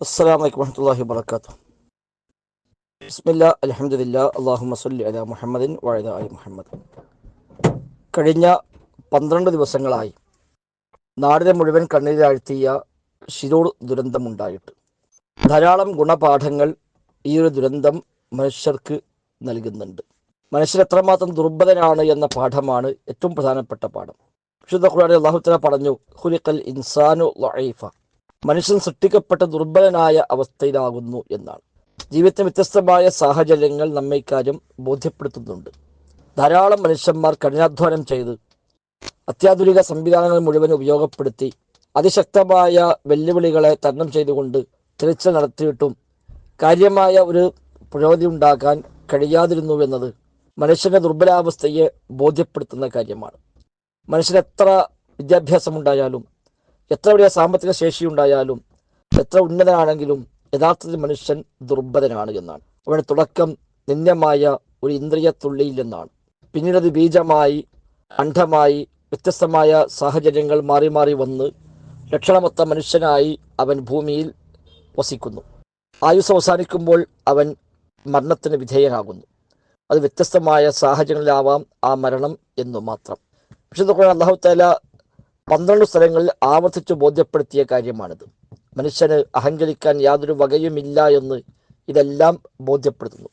السلام عليكم ورحمة الله وبركاته بسم الله الحمد لله اللهم صل على محمد وعلى آل محمد കഴിഞ്ഞ പന്ത്രണ്ട് ദിവസങ്ങളായി നാടിനെ മുഴുവൻ കണ്ണീരാഴ്ത്തിയ ശിരൂർ ദുരന്തമുണ്ടായിട്ട് ധാരാളം ഗുണപാഠങ്ങൾ ഈ ഒരു ദുരന്തം മനുഷ്യർക്ക് നൽകുന്നുണ്ട് മനുഷ്യർ എത്രമാത്രം ദുർബലനാണ് എന്ന പാഠമാണ് ഏറ്റവും പ്രധാനപ്പെട്ട പാഠം വിശുദ്ധ ഖുർആനിൽ അള്ളാഹു തആല പറഞ്ഞു ഹുലിഖൽ ഇൻസാനു ലഈഫ മനുഷ്യൻ സൃഷ്ടിക്കപ്പെട്ട ദുർബലനായ അവസ്ഥയിലാകുന്നു എന്നാണ്. ജീവിതത്തെ വ്യത്യസ്തമായ സാഹചര്യങ്ങൾ നമ്മെ ഇക്കാര്യം ബോധ്യപ്പെടുത്തുന്നുണ്ട്. ധാരാളം മനുഷ്യന്മാർ കഠിനാധ്വാനം ചെയ്ത് അത്യാധുനിക സംവിധാനങ്ങൾ മുഴുവൻ ഉപയോഗപ്പെടുത്തി അതിശക്തമായ വെല്ലുവിളികളെ തരണം ചെയ്തുകൊണ്ട് തിരച്ചിൽ നടത്തിയിട്ടും കാര്യമായ ഒരു പുരോഗതി ഉണ്ടാക്കാൻ കഴിയാതിരുന്നു എന്നത് മനുഷ്യന്റെ ദുർബലാവസ്ഥയെ ബോധ്യപ്പെടുത്തുന്ന കാര്യമാണ്. മനുഷ്യന് എത്ര വിദ്യാഭ്യാസമുണ്ടായാലും എത്ര വലിയ സാമ്പത്തിക ശേഷി ഉണ്ടായാലും എത്ര ഉന്നതനാണെങ്കിലും യഥാർത്ഥത്തിൽ മനുഷ്യൻ ദുർബലനാണ് എന്നാണ്. അവിടെ തുടക്കം നിന്യമായ ഒരു ഇന്ദ്രിയ തുള്ളിയിൽ നിന്നാണ്. പിന്നീട് അത് ബീജമായി അണ്ഡമായി വ്യത്യസ്തമായ സാഹചര്യങ്ങൾ മാറി മാറി വന്ന് ലക്ഷണമൊത്ത മനുഷ്യനായി അവൻ ഭൂമിയിൽ വസിക്കുന്നു. ആയുസ് അവസാനിക്കുമ്പോൾ അവൻ മരണത്തിന് വിധേയനാകുന്നു. അത് വ്യത്യസ്തമായ സാഹചര്യങ്ങളിലാവാം ആ മരണം എന്നു മാത്രം. വിശുദ്ധ ഖുർആൻ അള്ളാഹു താല പന്ത്രണ്ട് സ്ഥലങ്ങളിൽ ആവർത്തിച്ച് ബോധ്യപ്പെടുത്തിയ കാര്യമാണിത്. മനുഷ്യന് അഹങ്കരിക്കാൻ യാതൊരു വകയുമില്ല എന്ന് ഇതെല്ലാം ബോധ്യപ്പെടുത്തുന്നു.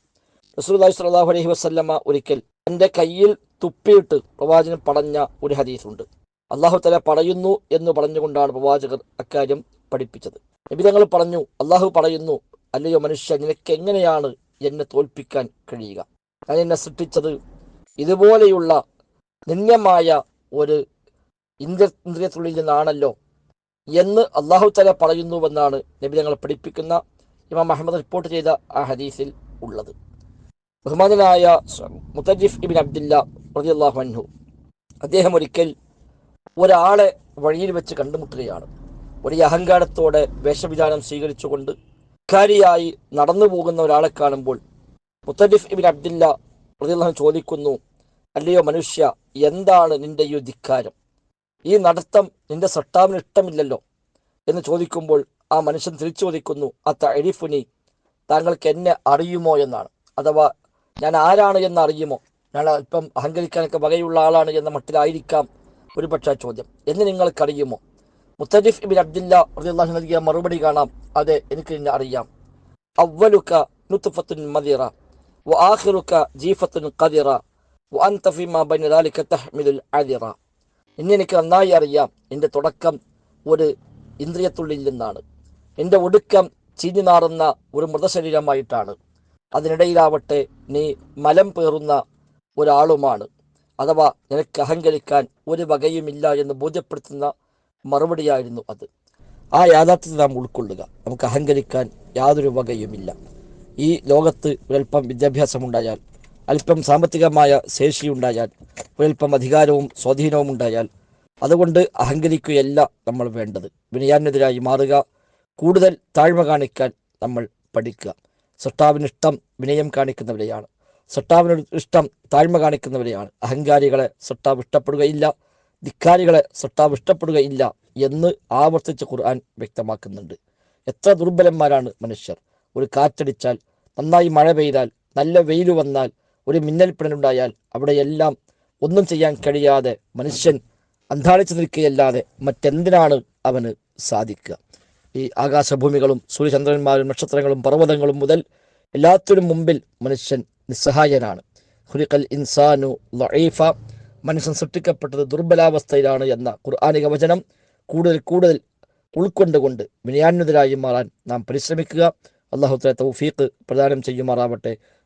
റസൂലുള്ളാഹി സ്വല്ലല്ലാഹു അലൈഹി വസല്ലമ ഒരിക്കൽ എന്റെ കയ്യിൽ തുപ്പിയിട്ട് പ്രവാചകൻ പറഞ്ഞ ഒരു ഹദീസുണ്ട്. അള്ളാഹു തല പറയുന്നു എന്ന് പറഞ്ഞുകൊണ്ടാണ് പ്രവാചകർ അക്കാര്യം പഠിപ്പിച്ചത്. നബി തങ്ങൾ പറഞ്ഞു അള്ളാഹു പറയുന്നു അല്ലയോ മനുഷ്യ നിനക്ക് എങ്ങനെയാണ് എന്നെ തോൽപ്പിക്കാൻ കഴിയുക? ഞാൻ എന്നെ സൃഷ്ടിച്ചത് ഇതുപോലെയുള്ള നിന്യമായ ഒരു ഇന്ദ്ര ഇന്ദ്രിയത്തുള്ളിൽ നിന്നാണല്ലോ എന്ന് അള്ളാഹു തല പറയുന്നുവെന്നാണ് നബി ഞങ്ങൾ പഠിപ്പിക്കുന്ന ഇമാം അഹമ്മദ് റിപ്പോർട്ട് ചെയ്ത ആ ഹദീസിൽ ഉള്ളത്. ബഹുമാനനായ മുത്തജിഫ് ഇബിൻ അബ്ദില്ല റളിയല്ലാഹു അൻഹു അദ്ദേഹം ഒരിക്കൽ ഒരാളെ വഴിയിൽ വെച്ച് കണ്ടുമുട്ടുകയാണ്. ഒരു അഹങ്കാരത്തോടെ വേഷവിധാനം സ്വീകരിച്ചുകൊണ്ട് ധിക്കാരിയായി നടന്നു പോകുന്ന ഒരാളെ കാണുമ്പോൾ മുത്തജിഫ് ഇബിൻ അബ്ദില്ല അൻഹു ചോദിക്കുന്നു അല്ലയോ മനുഷ്യ എന്താണ് നിന്റെ ഈ ധിക്കാരം? ഈ നടത്തം നിന്റെ സട്ടാവിന് ഇഷ്ടമില്ലല്ലോ എന്ന് ചോദിക്കുമ്പോൾ ആ മനുഷ്യൻ തിരിച്ചു ചോദിക്കുന്നു ആ തഴിഫുനി താങ്കൾക്ക് എന്നെ അറിയുമോ എന്നാണ്. അഥവാ ഞാൻ ആരാണ് എന്ന് അറിയുമോ? ഞാൻ അല്പം അഹങ്കരിക്കാനൊക്കെ വകയുള്ള ആളാണ് എന്ന മട്ടിലായിരിക്കാം ഒരു പക്ഷേ ചോദ്യം. എന്ന് നിങ്ങൾക്കറിയുമോ മുത്തരിഫ് ഇബിൻ അബ്ദില്ല റളിയല്ലാഹു നൽകിയ മറുപടി കാണാം. അതെ എനിക്ക് നിന്നെ അറിയാം. അവലുക മദീറ മദിറ ആഹിറുക്ക ജീഫത്തുൻ ഖദിറ വഅൻത ഫീമാ ബൈന ദാലിക തഹ്മിലുൽ അദിറ. എന്നെ എനിക്ക് നന്നായി അറിയാം എന്റെ തുടക്കം ഒരു ഇന്ദ്രിയത്തുള്ളിൽ നിന്നാണ്. എന്റെ ഒടുക്കം ചീഞ്ഞു നാറുന്ന ഒരു മൃതശരീരമായിട്ടാണ്. അതിനിടയിലാവട്ടെ നീ മലം പേറുന്ന ഒരാളുമാണ്. അഥവാ നിനക്ക് അഹങ്കരിക്കാൻ ഒരു വകയുമില്ല എന്ന് ബോധ്യപ്പെടുത്തുന്ന മറുപടിയായിരുന്നു അത്. ആ യാഥാർത്ഥ്യത്തെ നാം ഉൾക്കൊള്ളുക. നമുക്ക് അഹങ്കരിക്കാൻ യാതൊരു വകയുമില്ല. ഈ ലോകത്ത് ഒരൽപ്പം വിദ്യാഭ്യാസമുണ്ടായാൽ അല്പം സാമ്പത്തികമായ ശേഷിയുണ്ടായാൽ ഒരൽപ്പം അധികാരവും സ്വാധീനവും ഉണ്ടായാൽ അതുകൊണ്ട് അഹങ്കരിക്കുകയല്ല നമ്മൾ വേണ്ടത്. വിനയാനെതിരായി മാറുക കൂടുതൽ താഴ്മ കാണിക്കാൻ നമ്മൾ പഠിക്കുക. സട്ടാവിന് ഇഷ്ടം വിനയം കാണിക്കുന്നവരെയാണ്. സട്ടാവിന് ഇഷ്ടം താഴ്മ കാണിക്കുന്നവരെയാണ്. അഹങ്കാരികളെ സൃഷ്ടാവ് ഇഷ്ടപ്പെടുകയില്ല ധിക്കാരികളെ സൃഷ്ടാവ് ഇഷ്ടപ്പെടുകയില്ല എന്ന് ആവർത്തിച്ച് ഖുർആൻ വ്യക്തമാക്കുന്നുണ്ട്. എത്ര ദുർബലന്മാരാണ് മനുഷ്യർ. ഒരു കാറ്റടിച്ചാൽ നന്നായി മഴ പെയ്താൽ നല്ല വെയിൽ വന്നാൽ ഒരു മിന്നൽപ്പിണലുണ്ടായാൽ അവിടെയെല്ലാം ഒന്നും ചെയ്യാൻ കഴിയാതെ മനുഷ്യൻ അന്താളിച്ചു നിൽക്കുകയല്ലാതെ മറ്റെന്തിനാണ് അവന് സാധിക്കുക? ഈ ആകാശഭൂമികളും സൂര്യചന്ദ്രന്മാരും നക്ഷത്രങ്ങളും പർവതങ്ങളും മുതൽ എല്ലാത്തിനും മുമ്പിൽ മനുഷ്യൻ നിസ്സഹായനാണ്. ഹുരിഖൽ ഇൻസാനു ലൈഫ മനുഷ്യൻ സൃഷ്ടിക്കപ്പെട്ടത് ദുർബലാവസ്ഥയിലാണ് എന്ന ഖുർആാനിക വചനം കൂടുതൽ കൂടുതൽ ഉൾക്കൊണ്ടുകൊണ്ട് വിനയാന്വിതരായി മാറാൻ നാം പരിശ്രമിക്കുക. അള്ളാഹു തല തൗഫീഖ് പ്രദാനം ചെയ്യുമാറാവട്ടെ.